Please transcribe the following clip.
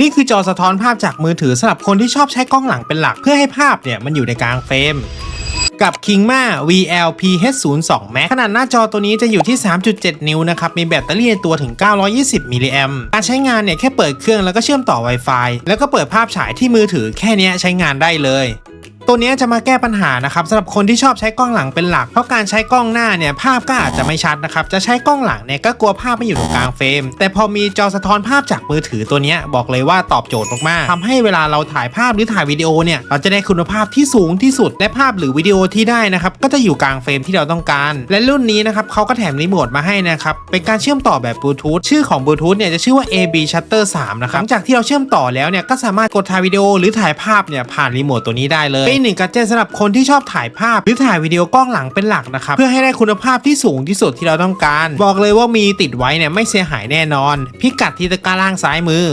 นี่คือจอสะท้อนภาพจากมือถือสำหรับคนที่ชอบใช้กล้องหลังเป็นหลักเพื่อให้ภาพเนี่ยมันอยู่ในกลางเฟรม กับ Kingma VLPH02 Max ขนาดหน้าจอตัวนี้จะอยู่ที่ 3.7 นิ้วนะครับ มีแบตเตอรี่ในตัวถึง 920มิลลิแอมการใช้งานเนี่ยแค่เปิดเครื่องแล้วก็เชื่อมต่อ Wi-Fi แล้วก็เปิดภาพฉายที่มือถือแค่นี้ใช้งานได้เลย ตัวนี้จะมาแก้ปัญหานะครับสำหรับคนที่ชอบใช้กล้องหลังเป็นหลัก เพราะการใช้กล้องหน้าเนี่ยภาพก็อาจจะไม่ชัดนะครับ จะใช้กล้องหลังเนี่ยก็กลัวภาพไม่อยู่ตรงกลางเฟรม แต่พอมีจอสะท้อนภาพจากมือถือตัวนี้บอกเลยว่าตอบโจทย์มากๆทำให้เวลาเราถ่ายภาพหรือถ่ายวิดีโอเนี่ยเราจะได้คุณภาพที่สูงที่สุดและภาพหรือวิดีโอที่ได้นะครับก็จะอยู่กลางเฟรมที่เราต้องการ และรุ่นนี้นะครับเขาก็แถมรีโมทมาให้นะครับเป็นการเชื่อมต่อแบบบลูทูธชื่อของบลูทูธเนี่ยจะชื่อว่า AB Shutter 3นะครับหลังจากที่เราเชื่อมต่อแล้วเนี่ยก็สามารถกดถ่ายวิดีโอหรือถ่ายภาพเนี่ยผ่านรีโมทตัวนี้ได้เลยเป็นอีกหนึ่งกัจเจตสำหรับคนที่ชอบถ่ายภาพ หรือถ่ายวิดีโอกล้องหลังเป็นหลักนะครับ เพื่อให้ได้คุณภาพที่สูงที่สุดที่เราต้องการ บอกเลยว่ามีติดไว้เนี่ยไม่เสียหายแน่นอน พิกัดที่ตะกร้าล่างซ้ายมือ